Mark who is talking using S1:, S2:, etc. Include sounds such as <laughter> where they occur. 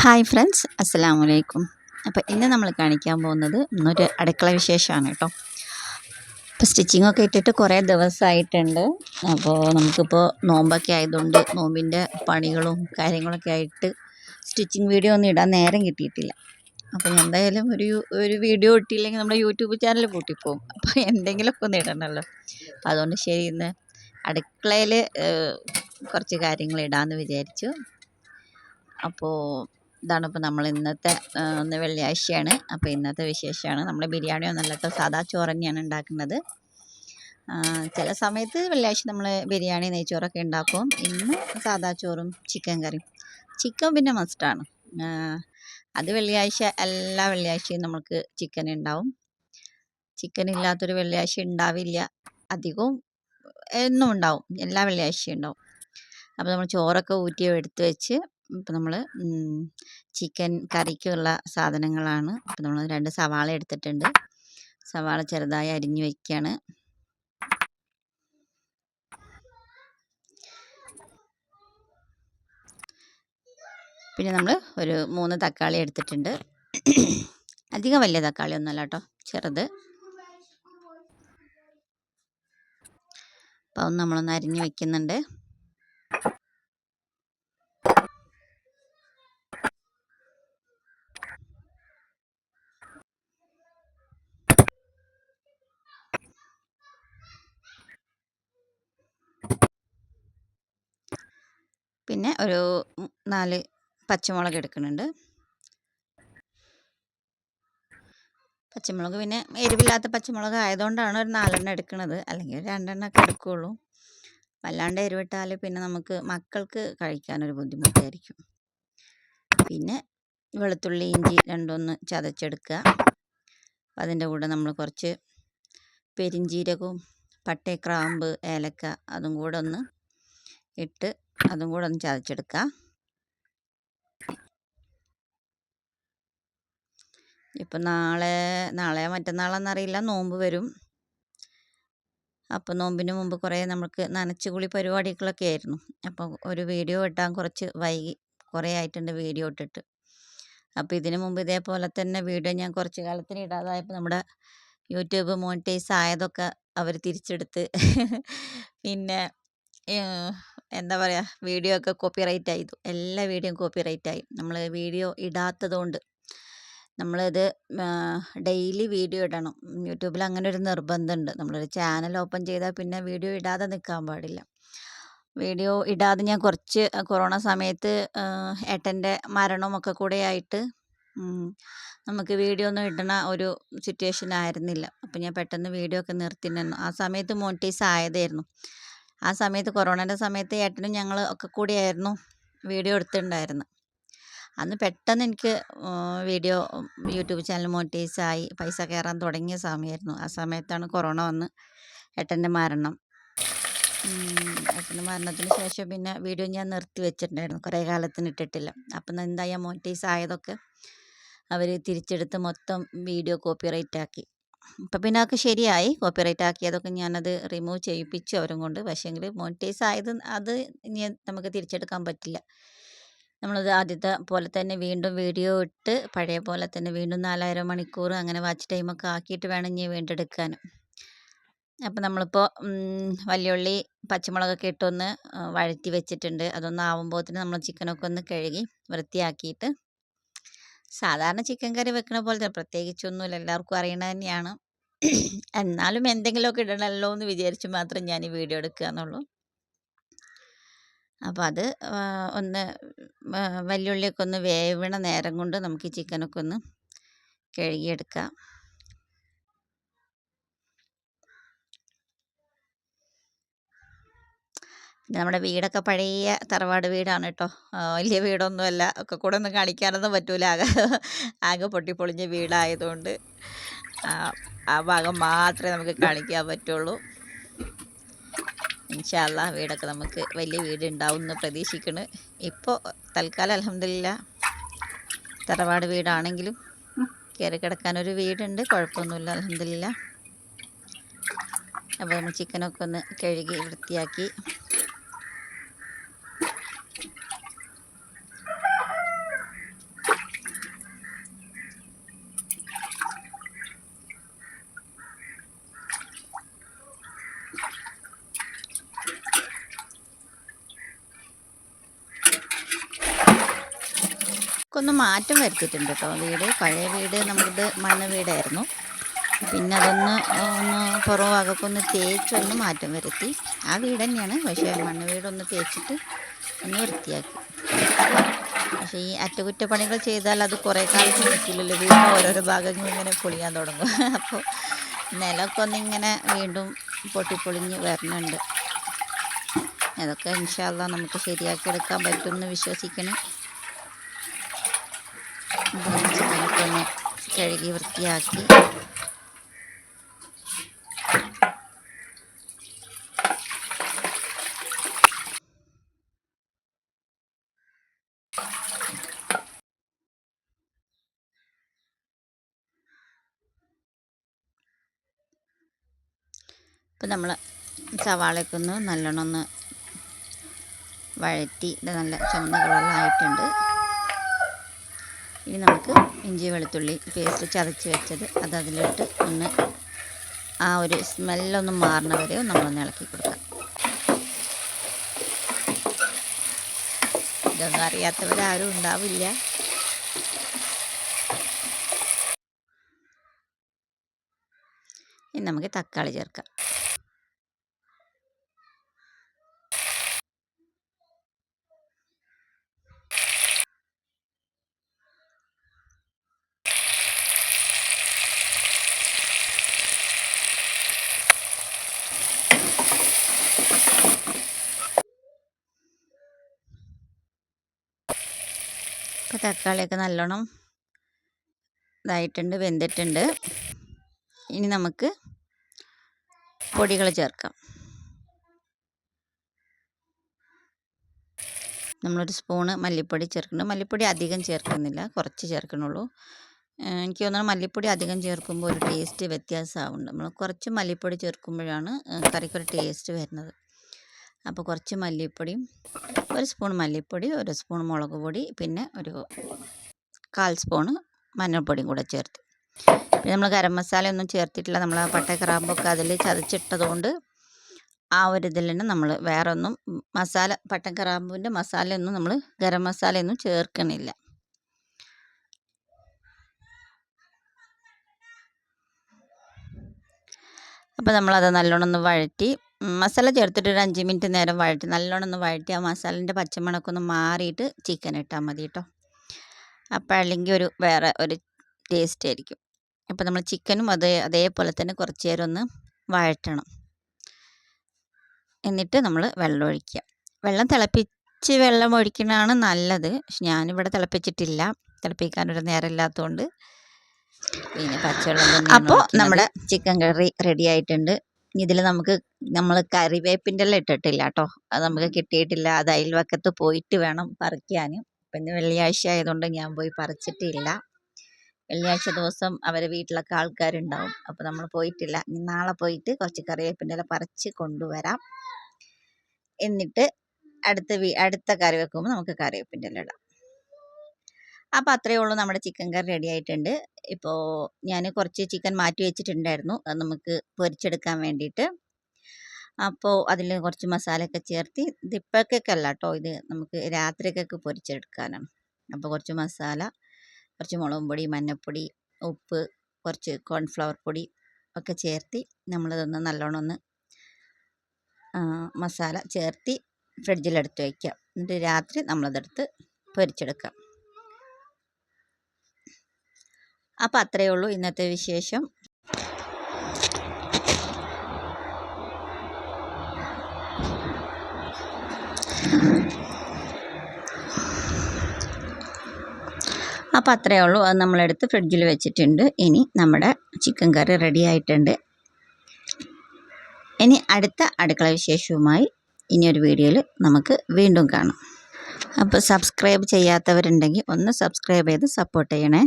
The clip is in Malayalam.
S1: ഹായ് ഫ്രണ്ട്സ് അസ്സലാമു അലൈക്കും അപ്പോൾ ഇന്ന് നമ്മൾ കാണിക്കാൻ പോകുന്നത് ഇന്നൊരു അടുക്കള വിശേഷമാണ് കേട്ടോ. ഇപ്പോൾ സ്റ്റിച്ചിങ് ഒക്കെ ഇട്ടിട്ട് കുറേ ദിവസമായിട്ടുണ്ട്. അപ്പോൾ നമുക്കിപ്പോൾ നോമ്പൊക്കെ ആയതുകൊണ്ട് നോമ്പിന്റെ പണികളും കാര്യങ്ങളൊക്കെ ആയിട്ട് സ്റ്റിച്ചിങ് വീഡിയോ ഒന്നും ഇടാൻ നേരം കിട്ടിയിട്ടില്ല. അപ്പോൾ എന്തായാലും ഒരു ഒരു വീഡിയോ ഇട്ടില്ലെങ്കിൽ നമ്മുടെ യൂട്യൂബ് ചാനൽ കൂട്ടിപ്പോകും അപ്പോൾ എന്തെങ്കിലുമൊക്കെ ഒന്ന് ഇടണമല്ലോ. അപ്പോൾ അതുകൊണ്ട് ശരി ഇന്ന് അടുക്കളയിൽ കുറച്ച് കാര്യങ്ങൾ ഇടാമെന്ന് വിചാരിച്ചു. അപ്പോൾ ഇതാണ് ഇപ്പോൾ നമ്മൾ ഇന്നത്തെ ഒന്ന് വെള്ളിയാഴ്ചയാണ്. അപ്പോൾ ഇന്നത്തെ വിശേഷമാണ്. നമ്മൾ ബിരിയാണി ഒന്നല്ല സാദാ ചോറ് തന്നെയാണ് ഉണ്ടാക്കുന്നത് ചില സമയത്ത് വെള്ളിയാഴ്ച നമ്മൾ ബിരിയാണി നെയ്ച്ചോറൊക്കെ ഉണ്ടാക്കും ഇന്ന് സാദാ ചോറും ചിക്കൻ കറിയും. ചിക്കൻ പിന്നെ മസ്റ്റാണ് അത് വെള്ളിയാഴ്ച എല്ലാ വെള്ളിയാഴ്ചയും നമുക്ക് ചിക്കൻ ഉണ്ടാവും ചിക്കൻ ഇല്ലാത്തൊരു വെള്ളിയാഴ്ച ഉണ്ടാവില്ല അധികവും എന്നും ഉണ്ടാവും എല്ലാ വെള്ളിയാഴ്ചയും ഉണ്ടാവും അപ്പോൾ നമ്മൾ ചോറൊക്കെ ഊറ്റി എടുത്ത് വെച്ച് ഇപ്പം നമ്മൾ ചിക്കൻ കറിക്കുള്ള സാധനങ്ങളാണ്. ഇപ്പം നമ്മൾ രണ്ട് സവാള എടുത്തിട്ടുണ്ട്. സവാള ചെറുതായി അരിഞ്ഞു വയ്ക്കുകയാണ് പിന്നെ നമ്മൾ ഒരു മൂന്ന് തക്കാളി എടുത്തിട്ടുണ്ട്. അധികം വലിയ തക്കാളി ഒന്നുമല്ല കേട്ടോ ചെറുത്. അപ്പം നമ്മളൊന്ന് അരിഞ്ഞു വയ്ക്കുന്നുണ്ട് പിന്നെ ഒരു നാല് പച്ചമുളക് എടുക്കുന്നുണ്ട്. പച്ചമുളക് പിന്നെ എരിവില്ലാത്ത പച്ചമുളക് ആയതുകൊണ്ടാണ് ഒരു നാലെണ്ണം എടുക്കുന്നത്. അല്ലെങ്കിൽ രണ്ടെണ്ണം ഒക്കെ എടുക്കുകയുള്ളൂ വല്ലാണ്ട് എരിവിട്ടാൽ പിന്നെ നമുക്ക് മക്കൾക്ക് കഴിക്കാനൊരു ബുദ്ധിമുട്ടായിരിക്കും. പിന്നെ വെളുത്തുള്ളി ഇഞ്ചി രണ്ടൊന്ന് ചതച്ചെടുക്കുക. അതിന്റെ കൂടെ നമ്മൾ കുറച്ച് പെരിഞ്ജീരകവും പട്ട ക്രാമ്പ് ഏലക്ക അതും കൂടെ ഒന്ന് ഇട്ട് അതും കൂടെ ഒന്ന് ചതച്ചെടുക്കുക ഇപ്പം നാളെ നാളെ മറ്റന്നാളെന്നറിയില്ല. നോമ്പ് വരും. അപ്പോൾ നോമ്പിന് മുമ്പ് കുറേ നമുക്ക് നനച്ചുകുളി പരിപാടികളൊക്കെ ആയിരുന്നു. അപ്പോൾ ഒരു വീഡിയോ ഇട്ടാൻ കുറച്ച് വൈകി കുറേ ആയിട്ടുണ്ട് വീഡിയോ ഇട്ടിട്ട്. അപ്പോൾ ഇതിനു മുമ്പ് ഇതേപോലെ തന്നെ വീഡിയോ ഞാൻ കുറച്ച് കാലത്തിന് ഇടാതായപ്പോൾ നമ്മുടെ യൂട്യൂബ് മോണിറ്റൈസ് ആയതൊക്കെ അവർ തിരിച്ചെടുത്ത്. പിന്നെ എന്താ പറയുക വീഡിയോ ഒക്കെ കോപ്പിറൈറ്റ് ആയി. എല്ലാ വീഡിയോയും കോപ്പിറൈറ്റ് ആയി. നമ്മൾ വീഡിയോ ഇടാത്തതുകൊണ്ട് നമ്മളിത് ഡെയിലി വീഡിയോ ഇടണം. യൂട്യൂബിൽ അങ്ങനെ ഒരു നിർബന്ധമുണ്ട് നമ്മളൊരു ചാനൽ ഓപ്പൺ ചെയ്താൽ പിന്നെ വീഡിയോ ഇടാതെ നിൽക്കാൻ പാടില്ല. വീഡിയോ ഇടാതെ ഞാൻ കുറച്ച് കൊറോണ സമയത്ത് ഏട്ടന്റെ മരണമൊക്കെ കൂടെ ആയിട്ട് നമുക്ക് വീഡിയോ ഒന്നും ഇടണ ഒരു സിറ്റുവേഷൻ ആയിരുന്നില്ല. അപ്പം ഞാൻ പെട്ടെന്ന് വീഡിയോ ഒക്കെ നിർത്തിയിട്ടുണ്ടായിരുന്നു ആ സമയത്ത് മോണിറ്റൈസ് ആയതായിരുന്നു. ആ സമയത്ത് കൊറോണയുടെ സമയത്ത് ഏട്ടനും ഞങ്ങൾ ഒക്കെ കൂടിയായിരുന്നു. വീഡിയോ എടുത്തിട്ടുണ്ടായിരുന്നത് അന്ന് പെട്ടെന്ന് എനിക്ക് വീഡിയോ യൂട്യൂബ് ചാനൽ മോണിറ്റൈസ് ആയി പൈസ കയറാൻ തുടങ്ങിയ സമയമായിരുന്നു. ആ സമയത്താണ് കൊറോണ വന്ന് ഏട്ടന്റെ മരണം. ഏട്ടന്റെ മരണത്തിന് ശേഷം പിന്നെ വീഡിയോ ഞാൻ നിർത്തി വെച്ചിട്ടുണ്ടായിരുന്നു. കുറേ കാലത്തിന് ഇട്ടിട്ടില്ല. അപ്പം എന്തായാൽ മോണിറ്റൈസ് ആയതൊക്കെ അവർ തിരിച്ചെടുത്ത് മൊത്തം വീഡിയോ കോപ്പിറൈറ്റ് ആക്കി ഇപ്പം പിന്നെ അതൊക്കെ ശരിയായി. കോപ്പിറൈറ്റ് ആക്കിയതൊക്കെ ഞാനത് റിമൂവ് ചെയ്യിപ്പിച്ചു അവരും കൊണ്ട്. പക്ഷേങ്കിൽ മോണിറ്റൈസ് ആയത് അത് ഇനി നമുക്ക് തിരിച്ചെടുക്കാൻ പറ്റില്ല. നമ്മളത് ആദ്യത്തെ പോലെ തന്നെ വീണ്ടും വീഡിയോ ഇട്ട് പഴയ പോലെ തന്നെ വീണ്ടും നാലായിരം മണിക്കൂർ അങ്ങനെ വാച്ച് ടൈമൊക്കെ ആക്കിയിട്ട് വേണം ഇനി വീണ്ടെടുക്കാൻ. അപ്പം നമ്മളിപ്പോൾ വലിയുള്ളി പച്ചമുളകൊക്കെ ഇട്ടൊന്ന് വഴറ്റി വെച്ചിട്ടുണ്ട്. അതൊന്ന് ആവുമ്പോഴത്തേന് നമ്മൾ ചിക്കനൊക്കെ ഒന്ന് കഴുകി വൃത്തിയാക്കിയിട്ട് സാധാരണ ചിക്കൻ കറി വെക്കണ പോലെ തന്നെ പ്രത്യേകിച്ചൊന്നുമില്ല. എല്ലാവർക്കും അറിയണത് തന്നെയാണ്. എന്നാലും എന്തെങ്കിലുമൊക്കെ ഇടണമല്ലോ എന്ന് വിചാരിച്ച് മാത്രം ഞാൻ ഈ വീഡിയോ എടുക്കുക എന്നുള്ളൂ. അപ്പോൾ അത് ഒന്ന് വലിയ ഉള്ളിയൊക്കെ ഒന്ന് വേവണ നേരം കൊണ്ട് നമുക്ക് ഈ ചിക്കനൊക്കെ ഒന്ന് കഴുകിയെടുക്കാം. പിന്നെ നമ്മുടെ വീടൊക്കെ പഴയ തറവാട് വീടാണ് കേട്ടോ വലിയ വീടൊന്നുമല്ല. ഒക്കെ കൂടെ ഒന്നും കാണിക്കാനൊന്നും പറ്റൂല. ആകെ ആകെ പൊട്ടിപ്പൊളിഞ്ഞ വീടായതുകൊണ്ട്. ആ ഭാഗം മാത്രമേ നമുക്ക് കാണിക്കാൻ പറ്റുള്ളൂ. ഇൻഷാല്ല വീടൊക്കെ നമുക്ക് വലിയ വീട് ഉണ്ടാവും എന്ന് പ്രതീക്ഷിക്കുന്നു ഇപ്പോൾ തൽക്കാലം അലഹമില്ല തറവാട് വീടാണെങ്കിലും കയറി കിടക്കാനൊരു വീടുണ്ട്. കുഴപ്പമൊന്നുമില്ല അലഹമില്ല അപ്പോൾ നമ്മൾ ചിക്കനൊക്കെ ഒന്ന് കഴുകി വൃത്തിയാക്കി. ഒന്ന് മാറ്റം വരുത്തിയിട്ടുണ്ട് കേട്ടോ. വീട് പഴയ വീട് നമ്മളിത് മണ്ണ് വീടായിരുന്നു. പിന്നെ അതൊന്ന് ഒന്ന് പുറം ഭാഗമൊക്കെ ഒന്ന് തേച്ചൊന്ന് മാറ്റം വരുത്തി. ആ വീട് തന്നെയാണ്. പക്ഷേ മണ്ണ് വീടൊന്ന് തേച്ചിട്ട് ഒന്ന് വൃത്തിയാക്കി. പക്ഷേ ഈ അറ്റകുറ്റപ്പണികൾ ചെയ്താൽ അത് കുറേ കാലത്ത് നിൽക്കില്ലല്ലോ വീട്ടിൽ ഓരോരോ ഭാഗങ്ങൾ ഇങ്ങനെ പൊളിയാൻ തുടങ്ങും. <laughs> അപ്പോൾ നിലമൊക്കെ ഒന്നിങ്ങനെ വീണ്ടും പൊട്ടിപ്പൊളിഞ്ഞ് വരുന്നുണ്ട് അതൊക്കെ ഇൻഷാല്ല നമുക്ക് ശരിയാക്കി എടുക്കാൻ പറ്റുമെന്ന് വിശ്വസിക്കണം. ഒന്ന് കഴുകി വൃത്തിയാക്കി. ഇപ്പം നമ്മൾ സവാളയൊക്കെ ഒന്ന് നല്ലോണം ഒന്ന് വഴറ്റി ഇത് നല്ല ചുവന്ന കളറിലായിട്ടുണ്ട്. ഇനി നമുക്ക് ഇഞ്ചി വെളുത്തുള്ളി പേസ്റ്റ് ചതച്ച് വെച്ചത് അത് അതിലിട്ട് ഒന്ന് ആ ഒരു സ്മെല്ലൊന്ന് മാറുന്ന വരെ നമ്മളൊന്ന് ഇളക്കി കൊടുക്കാം. ഇതൊന്നും അറിയാത്തവരാരും ഉണ്ടാവില്ല. ഇനി നമുക്ക് തക്കാളി ചേർക്കാം. തക്കാളിയൊക്കെ നല്ലോണം ഇതായിട്ടുണ്ട് വെന്തിട്ടുണ്ട്. ഇനി നമുക്ക് പൊടികൾ ചേർക്കാം. നമ്മളൊരു സ്പൂണ് മല്ലിപ്പൊടി ചേർക്കുന്നുണ്ട്. മല്ലിപ്പൊടി അധികം ചേർക്കുന്നില്ല കുറച്ച് ചേർക്കണുള്ളൂ. എനിക്ക് തോന്നുന്നു മല്ലിപ്പൊടി അധികം ചേർക്കുമ്പോൾ ഒരു ടേസ്റ്റ് വ്യത്യാസമാവുന്നുണ്ട്. നമ്മൾ കുറച്ച് മല്ലിപ്പൊടി ചേർക്കുമ്പോഴാണ് കറിക്കൊരു ടേസ്റ്റ് വരുന്നത്. അപ്പോൾ കുറച്ച് മല്ലിപ്പൊടിയും ഒരു സ്പൂൺ മല്ലിപ്പൊടി ഒരു സ്പൂൺ മുളക് പൊടി പിന്നെ ഒരു കാൽ സ്പൂണ് മഞ്ഞൾപ്പൊടിയും കൂടെ ചേർത്ത്. പിന്നെ നമ്മൾ ഗരം മസാലയൊന്നും ചേർത്തിട്ടില്ല. നമ്മൾ ആ പട്ട ക്രാമ്പൊക്കെ അതിൽ ചതച്ചിട്ടതുകൊണ്ട് ആ ഒരു ഇതിൽ തന്നെ നമ്മൾ വേറെ ഒന്നും മസാല കറാമ്പുവിന്റെ മസാലയൊന്നും നമ്മൾ ഗരം മസാലയൊന്നും ചേർക്കണില്ല. അപ്പോൾ നമ്മളത് നല്ലോണം ഒന്ന് വഴറ്റി മസാല ചേർത്തിട്ട് ഒരു അഞ്ച് മിനിറ്റ് നേരം വഴറ്റി. നല്ലോണം ഒന്ന് വഴറ്റി ആ മസാലേന്റെ പച്ചമണമൊക്കെ ഒന്ന് മാറിയിട്ട് ചിക്കൻ ഇട്ടാൽ മതി കേട്ടോ അപ്പോൾ അല്ലെങ്കിൽ ഒരു വേറെ ഒരു ടേസ്റ്റ് ആയിരിക്കും. അപ്പോൾ നമ്മൾ ചിക്കനും അതേ അതേപോലെ തന്നെ കുറച്ച് നേരം ഒന്ന് വഴറ്റണം. എന്നിട്ട് നമ്മൾ വെള്ളം ഒഴിക്കുക. വെള്ളം തിളപ്പിച്ച് വെള്ളം ഒഴിക്കുന്നതാണ് നല്ലത്. പക്ഷെ ഞാനിവിടെ തിളപ്പിച്ചിട്ടില്ല. തിളപ്പിക്കാനൊരു നേരം ഇല്ലാത്തതുകൊണ്ട് പിന്നെ പച്ചവെള്ളം അപ്പോൾ നമ്മുടെ ചിക്കൻ കറി റെഡി ആയിട്ടുണ്ട്. ഇതിൽ നമുക്ക് നമ്മൾ കറിവേപ്പിന്റെ എല്ലാം ഇട്ടിട്ടില്ല കേട്ടോ അത് നമുക്ക് കിട്ടിയിട്ടില്ല. അത് അയൽവക്കത്ത് പോയിട്ട് വേണം പറിക്കാൻ അപ്പം ഇന്ന് വെള്ളിയാഴ്ച ആയതുകൊണ്ട് ഞാൻ പോയി പറിച്ചിട്ടില്ല. വെള്ളിയാഴ്ച ദിവസം അവരെ വീട്ടിലൊക്കെ ആൾക്കാരുണ്ടാവും. അപ്പോൾ നമ്മൾ പോയിട്ടില്ല. ഇനി നാളെ പോയിട്ട് കുറച്ച് കറിവേപ്പിന്റെ ഇല പറിച്ച് കൊണ്ടുവരാം. എന്നിട്ട് അടുത്ത അടുത്ത കറി വെക്കുമ്പോൾ നമുക്ക് കറിവേപ്പിന്റെ ഇല ഇടാം. അപ്പോൾ അത്രയേ ഉള്ളൂ നമ്മുടെ ചിക്കൻ കറി റെഡി ആയിട്ടുണ്ട്. ഇപ്പോൾ ഞാൻ കുറച്ച് ചിക്കൻ മാറ്റി വെച്ചിട്ടുണ്ടായിരുന്നു. അത് നമുക്ക് പൊരിച്ചെടുക്കാൻ വേണ്ടിയിട്ട്. അപ്പോൾ അതിൽ കുറച്ച് മസാലയൊക്കെ ചേർത്ത്. ഇതിപ്പോഴേക്കൊക്കെ അല്ല കേട്ടോ ഇത് നമുക്ക് രാത്രിക്കൊക്കെ പൊരിച്ചെടുക്കാനാണ്. അപ്പോൾ കുറച്ച് മസാല കുറച്ച് മുളകും പൊടി മഞ്ഞൾപ്പൊടി ഉപ്പ് കുറച്ച് കോൺഫ്ലവർ പൊടി ഒക്കെ ചേർത്തി നമ്മളതൊന്ന് നല്ലോണം ഒന്ന് മസാല ചേർത്തി ഫ്രിഡ്ജിലെടുത്ത് വയ്ക്കാം എന്നിട്ട് രാത്രി നമ്മളതെടുത്ത് പൊരിച്ചെടുക്കാം. അപ്പോൾ അത്രയേ ഉള്ളൂ ഇന്നത്തെ വിശേഷം. അപ്പോൾ അത്രയേ ഉള്ളൂ. അത് നമ്മളെടുത്ത് ഫ്രിഡ്ജിൽ വെച്ചിട്ടുണ്ട്. ഇനി നമ്മുടെ ചിക്കൻ കറി റെഡി ആയിട്ടുണ്ട്. ഇനി അടുത്ത അടുക്കള വിശേഷവുമായി ഇനിയൊരു വീഡിയോയിൽ നമുക്ക് വീണ്ടും കാണാം. അപ്പോൾ സബ്സ്ക്രൈബ് ചെയ്യാത്തവരുണ്ടെങ്കിൽ ഒന്ന് സബ്സ്ക്രൈബ് ചെയ്ത് സപ്പോർട്ട് ചെയ്യണേ.